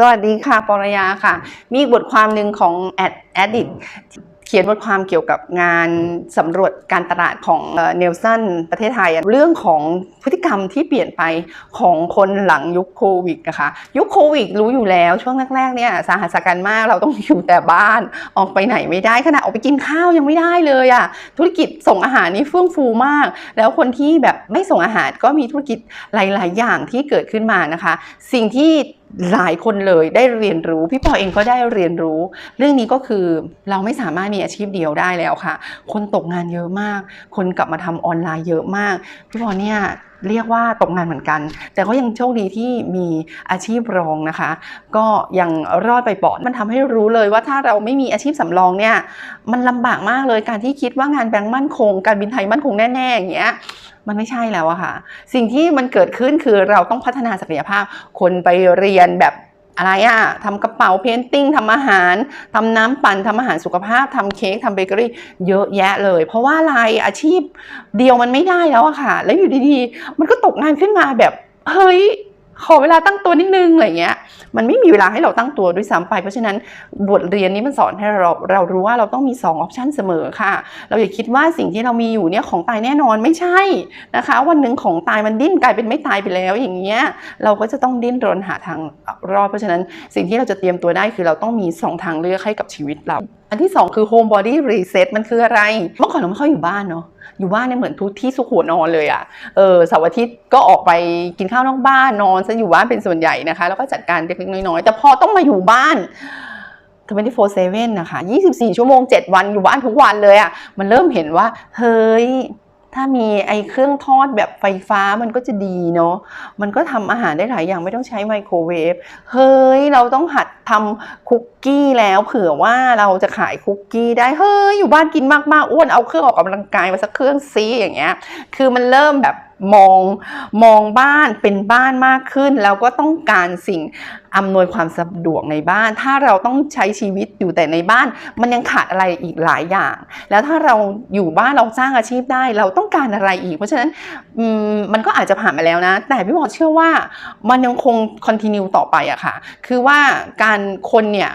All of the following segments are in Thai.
สวัสดีค่ะ ปรยาค่ะ มีอีกบทความหนึ่งของ Ad Addict เขียนบทความเกี่ยวกับงานสำรวจการตลาดของเนลสันประเทศไทย เรื่องของพฤติกรรมที่เปลี่ยนไปของคนหลังยุคโควิดนะคะยุคโควิดรู้อยู่แล้วช่วงแรกๆเนี่ยสาหัสกันมากเราต้องอยู่แต่บ้านออกไปไหนไม่ได้ขนาดออกไปกินข้าวยังไม่ได้เลยอะธุรกิจส่งอาหารนี่เฟื่องฟูมาก แล้วคนที่แบบไม่ส่งอาหารก็มีธุรกิจหลาย ๆ อย่างที่เกิดขึ้นมานะคะ สิ่งที่ หลายคนเลยได้เรียนรู้ พี่ปอเองก็ได้เรียนรู้ เรื่องนี้ก็คือเราไม่สามารถมีอาชีพเดียวได้แล้วค่ะ คนตกงานเยอะมาก คนกลับมาทำออนไลน์เยอะมาก พี่ปอเนี่ย เรียกว่าตกงานเหมือนกัน แต่ก็ยังโชคดีที่มีอาชีพรองนะคะ ก็ยังรอดไปปอดมันทำให้รู้เลยว่าถ้าเราไม่มีอาชีพสำรองเนี่ยมันลำบากมากเลยการที่คิดว่างานแบงก์มั่นคง การบินไทยมั่นคงแน่ๆอย่างเงี้ยมันไม่ใช่แล้วอะค่ะ สิ่งที่มันเกิดขึ้นคือเราต้องพัฒนาศักยภาพ คนไปเรียนแบบ อะไรอะทำกระเป๋าเพนติ้งทำอาหารทำน้ำปั่นทำอาหารสุขภาพทำเค้กทำเบเกอรี่เยอะแยะเลย เพราะว่าอะไรอาชีพเดียวมันไม่ได้แล้วอะค่ะ แล้วอยู่ดีๆ มันก็ตกงานขึ้นมาแบบ เฮ้ย ขอเวลาตั้งตัวนิดนึงอะไรเงี้ย มันไม่มีเวลาให้เราตั้งตัวด้วยซ้ำไป เพราะฉะนั้นบทเรียนนี้มันสอนให้เราเรารู้ว่าเราต้องมี 2 ออปชันเสมอค่ะ เราอย่าคิดว่าสิ่งที่เรามีอยู่เนี่ยของตายแน่นอนไม่ใช่นะคะ วันหนึ่งของตายมันดิ้นกลายเป็นไม่ตายไปแล้วอย่างเงี้ยเราก็จะต้องดิ้นรนหาทางรอดเพราะฉะนั้นสิ่งที่เราจะเตรียมตัวได้คือเราต้องมี 2 ทางเลือกให้กับชีวิตเราอันที่ 2 คือ home body reset มันคืออะไร เมื่อก่อนเราไม่ค่อยอยู่บ้านเนาะอยู่บ้านเนี่ยเหมือนทุกที่สุขหัวนอนเลยอะ่ะเออเสาร์อาทิตย์ก็ออกไปกินข้าวนอกบ้านนอนซะอยู่บ้านเป็นส่วนใหญ่นะคะ แล้วก็จัดการเล็กๆน้อยๆ แต่พอต้องมาอยู่บ้าน24/7นะคะ 24 ชั่วโมง 7 วันอยู่บ้านทุกวันเลยอะ่ะมันเริ่มเห็นว่า เฮ้ย ถ้ามีไอ้เครื่องทอดแบบไฟฟ้ามันก็จะดีเนาะ มันก็ทำอาหารได้หลายอย่างไม่ต้องใช้ไมโครเวฟ เฮ้ย เราต้องหัดทำคุกกี้แล้วเผื่อว่าเราจะขายคุกกี้ได้ เฮ้ย อยู่บ้านกินมากๆอ้วนเอาเครื่องออกกำลังกายมาสักเครื่องซีอย่างเงี้ย คือมันเริ่มแบบ มองมองบ้านเป็นบ้านมากขึ้น แล้วก็ต้องการสิ่งอำนวยความสะดวกในบ้าน ถ้าเราต้องใช้ชีวิตอยู่แต่ในบ้าน มันยังขาดอะไรอีกหลายอย่าง แล้วถ้าเราอยู่บ้านเราสร้างอาชีพได้ เราต้องการอะไรอีก เพราะฉะนั้นมมันก็อาจจะผ่านมาแล้วนะ แต่พี่บอกเชื่อว่ามันยังคงคอนติเนียต่อไปอะค่ะ คือว่าการคนเนี่ย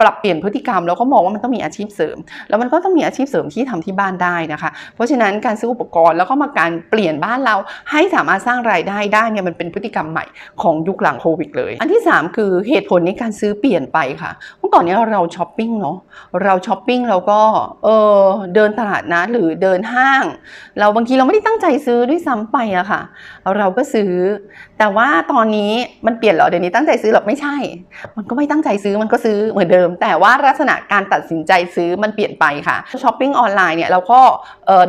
ปรับเปลี่ยนพฤติกรรมแล้วก็มองว่ามันต้องมีอาชีพเสริม แล้วมันก็ต้องมีอาชีพเสริมที่ทำที่บ้านได้นะคะ เพราะฉะนั้นการซื้ออุปกรณ์แล้วก็มาการเปลี่ยนบ้านเราให้สามารถสร้างรายได้ได้เนี่ยมันเป็นพฤติกรรมใหม่ของยุคหลังโควิดเลย อันที่ 3 คือเหตุผลในการซื้อเปลี่ยนไปค่ะ เมื่อก่อนเนี้เราช้อปปิ้งเนาะเราช้อปปิ้งเราก็เออเดินตลาดนะหรือเดินห้าง เราบางทีเราไม่ได้ตั้งใจซื้อด้วยซ้ำไปอะค่ะ เราก็ซื้อ แต่ว่าตอนนี้มันเปลี่ยนเหรอเดี๋ยวนี้ตั้งใจซื้อหรอไม่ใช่ มันก็ไม่ตั้งใจซื้อมันก็ซื้อเหมือนเดิมแต่ว่าลักษณะการตัดสินใจซื้อมันเปลี่ยนไปค่ะช้อปปิ้งออนไลน์เนี่ยเราก็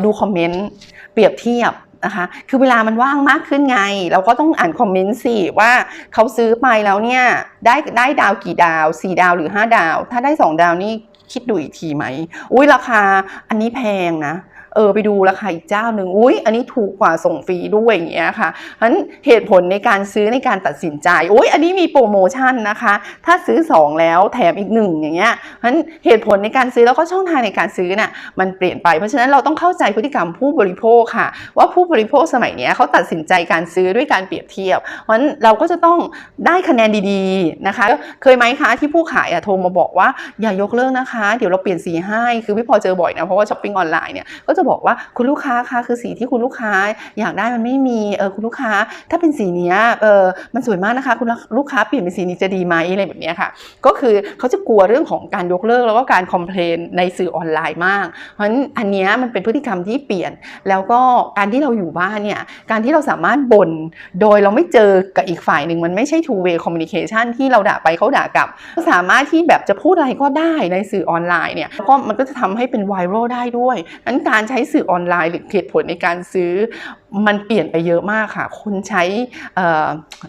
ดูคอมเมนต์เปรียบเทียบนะคะคือเวลามันว่างมากขึ้นไง เราก็ต้องอ่านคอมเมนต์สิว่าเขาซื้อไปแล้วเนี่ยได้ได้ดาวกี่ดาว 4 ดาวหรือ 5 ดาว ถ้าได้ 2 ดาวนี่คิดดูอีกทีไหม อุ้ยราคาอันนี้แพงนะ ออไปดูราคาอีกเจ้าหนึ่งอุ้ยอันนี้ถูกกว่าส่งฟรีด้วยอย่างเงี้ยค่ะฉะนั้นเหตุผลในการซื้อในการตัดสินใจอุ้ยอันนี้มีโปรโมชั่นนะคะ ถ้าซื้อ 2 แล้วแถมอีก 1 อย่างเงี้ยฉะนั้นเหตุผลในการซื้อแล้วก็ช่องทางในการซื้อน่ะมันเปลี่ยนไปเพราะฉะนั้นเราต้องเข้าใจพฤติกรรมผู้บริโภคค่ะ ว่าผู้บริโภคสมัยนี้เขาตัดสินใจการซื้อด้วยการเปรียบเทียบ เพราะฉะนั้นเราก็จะต้องได้คะแนนดีๆนะคะ เคยไหมคะที่ผู้ขายอะโทรมาบอกว่าอย่ายกเลิกนะคะ เดี๋ยวเราเปลี่ยนสีให้คือพี่พอเจอบ่อยนะเพราะว่าช้อปปิ้งออนไลน์เนี่ยก็จะบอกว่าคุณลูกค้าคะคือสีที่คุณลูกค้าอยากได้มันไม่มีเออคุณลูกค้า ถ้าเป็นสีเนี้ยเออมันสวยมากนะคะ คุณลูกค้าเปลี่ยนเป็นสีนี้จะดีไหมอะไรแบบนี้ค่ะ ก็คือเขาจะกลัวเรื่องของการยกเลิกแล้วก็การคอมเพลนในสื่อออนไลน์มาก เพราะฉะนั้นอันนี้มันเป็นพฤติกรรมที่เปลี่ยน แล้วก็การที่เราอยู่บ้านเนี่ยการที่เราสามารถบ่นโดยเราไม่เจอกับอีกฝ่ายหนึ่งมันไม่ใช่ two way communication ที่เราด่าไปเขาด่ากลับสามารถที่แบบจะพูดอะไรก็ได้ในสื่อออนไลน์เนี่ยก็มันก็จะทำให้เป็นไวรัลได้ด้วยนั้นการใช้สื่อออนไลน์หรือเหตุผลในการซื้อมันเปลี่ยนไปเยอะมากค่ะ คนใช้เ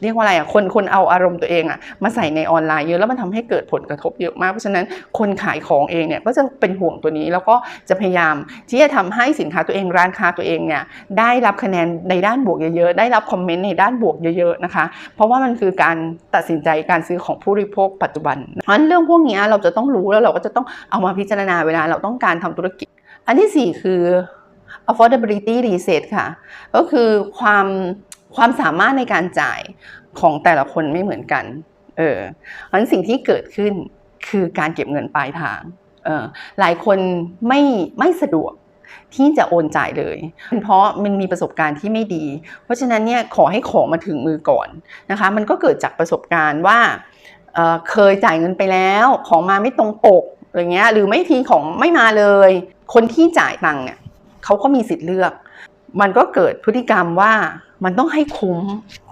เรียกว่าอะไรอะ คนคนเอาอารมณ์ตัวเองอะมาใส่ในออนไลน์เยอะแล้วมันทำให้เกิดผลกระทบเยอะมาก เพราะฉะนั้นคนขายของเองเนี่ยก็จะเป็นห่วงตัวนี้ แล้วก็จะพยายามที่จะทำให้สินค้าตัวเองร้านค้าตัวเองเนี่ยได้รับคะแนนในด้านบวกเยอะๆ ได้รับคอมเมนต์ในด้านบวกเยอะๆนะคะ เพราะว่ามันคือการตัดสินใจการซื้อของผู้บริโภคปัจจุบันเพราะฉะนั้นเรื่องพวกนี้เราจะต้องรู้แล้วเราก็จะต้องเอามาพิจารณาเวลาเราต้องการทำธุรกิจ อันที่สี่คือ affordability reset ค่ะ ก็คือความความสามารถในการจ่ายของแต่ละคนไม่เหมือนกัน เออเพราะนั้นสิ่งที่เกิดขึ้นคือการเก็บเงินปลายทาง เออหลายคนไม่ไม่สะดวกที่จะโอนจ่ายเลย เพราะมันมีประสบการณ์ที่ไม่ดี เพราะฉะนั้นเนี่ยขอให้ของมาถึงมือก่อนนะคะ มันก็เกิดจากประสบการณ์ว่าเเคยจ่ายเงินไปแล้ว ของมาไม่ตรงปกอะไรเงี้ย หรือไม่ทีของไม่มาเลย คนที่จ่ายตังค์เนี่ยเขาก็มีสิทธิ์เลือก มันก็เกิดพฤติกรรมว่ามันต้องให้คุ้ม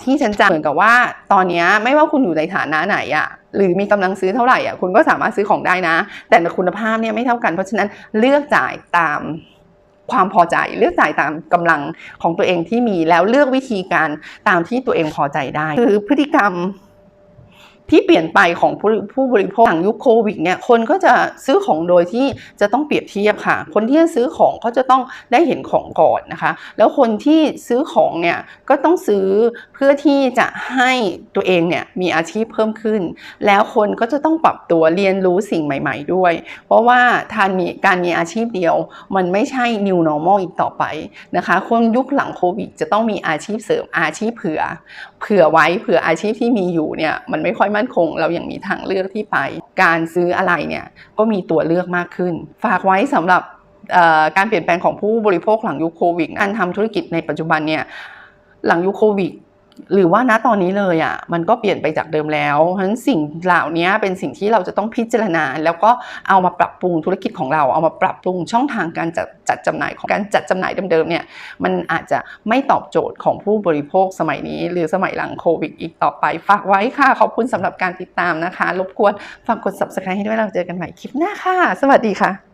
ที่ฉันจะเหมือนกับว่า ตอนนี้ไม่ว่าคุณอยู่ในฐานะไหนอะหรือมีกำลังซื้อเท่าไหร่อะคุณก็สามารถซื้อของได้นะ แต่คุณภาพเนี่ยไม่เท่ากันเพราะฉะนั้นเลือกจ่ายตามความพอใจเลือกจ่ายตามกำลังของตัวเองที่มีแล้วเลือกวิธีการตามที่ตัวเองพอใจได้ คือพฤติกรรม ที่เปลี่ยนไปของผู้ผู้บริโภคหลังยุคโควิดเนี่ยคนก็จะซื้อของโดยที่จะต้องเปรียบเทียบค่ะ คนที่จะซื้อของเขาจะต้องได้เห็นของก่อนนะคะ แล้วคนที่ซื้อของเนี่ยก็ต้องซื้อเพื่อที่จะให้ตัวเองเนี่ยมีอาชีพเพิ่มขึ้น แล้วคนก็จะต้องปรับตัวเรียนรู้สิ่งใหม่ ๆ ด้วย เพราะว่าทานมีการมีอาชีพเดียว มันไม่ใช่ new normal อีกต่อไปนะคะ คนยุคหลังโควิดจะต้องมีอาชีพเสริมอาชีพเผื่อ เผื่อไว้เผื่ออาชีพที่มีอยู่เนี่ยมันไม่ค่อยมั่ั่นคง เรายังมีทางเลือกที่ไป การซื้ออะไรเนี่ยก็มีตัวเลือกมากขึ้น ฝากไว้สำหรับการเปลี่ยนแปลงของผู้บริโภคหลังยุคโควิดการทำธุรกิจในปัจจุบันเนี่ยหลังยุคโควิด หรือว่าณตอนนี้เลยอะมันก็เปลี่ยนไปจากเดิมแล้วเพราะฉะนั้นสิ่งเหล่านี้เป็นสิ่งที่เราจะต้องพิจารณา แล้วก็เอามาปรับปรุงธุรกิจของเรา เอามาปรับปรุงช่องทางการจัดจัดจำหน่ายของการจัดจำหน่ายเดิมๆเนี่ยมันอาจจะไม่ตอบโจทย์ของผู้บริโภคสมัยนี้ หรือสมัยหลังโควิดอีกต่อไปฝากไว้ค่ะ ขอบคุณสำหรับการติดตามนะคะ รบกวนฝากกด subscribe ให้ด้วยเราเจอกันใหม่คลิปหน้าค่ะ สวัสดีค่ะ